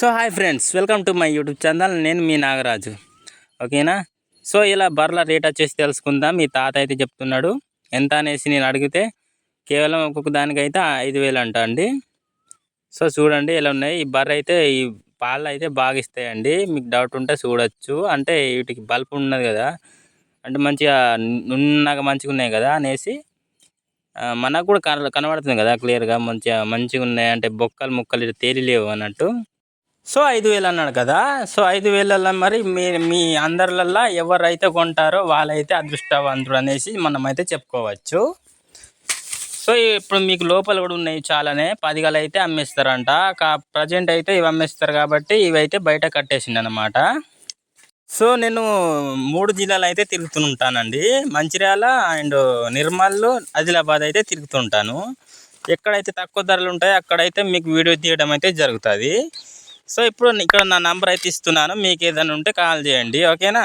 So hi friends welcome to my YouTube channel. నేను మీ నాగరాజు. ఓకేనా? సో ఇలా బర్ల రేట్ వచ్చేసి తెలుసుకుందాం. మీ తాత అయితే చెప్తున్నాడు ఎంత అనేసి నేను అడిగితే కేవలం ఒక్కొక్క దానికైతే ఐదు వేలు అంట అండి. సో చూడండి ఇలా ఉన్నాయి. ఈ బర్రె అయితే ఈ పాలు అయితే బాగా ఇస్తాయండి. మీకు డౌట్ ఉంటే చూడొచ్చు. అంటే వీటికి బల్బ్ ఉన్నది కదా అంటే మంచిగా నున్నగా మంచిగా ఉన్నాయి కదా అనేసి మనకు కూడా కన కనబడుతుంది కదా క్లియర్గా మంచిగా మంచిగా ఉన్నాయి. అంటే బొక్కలు ముక్కలు ఇటు తేలిలేవు అన్నట్టు. సో ఐదు వేలు అన్నాడు కదా. సో ఐదు వేలల్లో మరి మీ మీ అందరిలల్లో ఎవరైతే కొంటారో వాళ్ళైతే అదృష్టవంతుడు అనేసి మనమైతే చెప్పుకోవచ్చు. సో ఇప్పుడు మీకు లోపల కూడా ఉన్నాయి చాలానే. పదిగలు అయితే అమ్మేస్తారంట. కా ప్రజెంట్ అయితే ఇవి అమ్మేస్తారు కాబట్టి ఇవైతే బయట కట్టేసింది అనమాట సో నేను మూడు జిల్లాలు అయితే తిరుగుతుంటానండి మంచిర్యాల అండ్ నిర్మల్ ఆదిలాబాద్ అయితే తిరుగుతుంటాను ఎక్కడైతే తక్కువ ధరలు ఉంటాయో అక్కడైతే మీకు వీడియో తీయడం అయితే జరుగుతుంది. సో ఇప్పుడు ఇక్కడ నా నంబర్ అయితే ఇస్తున్నాను. మీకు ఏదైనా ఉంటే కాల్ చేయండి. ఓకేనా?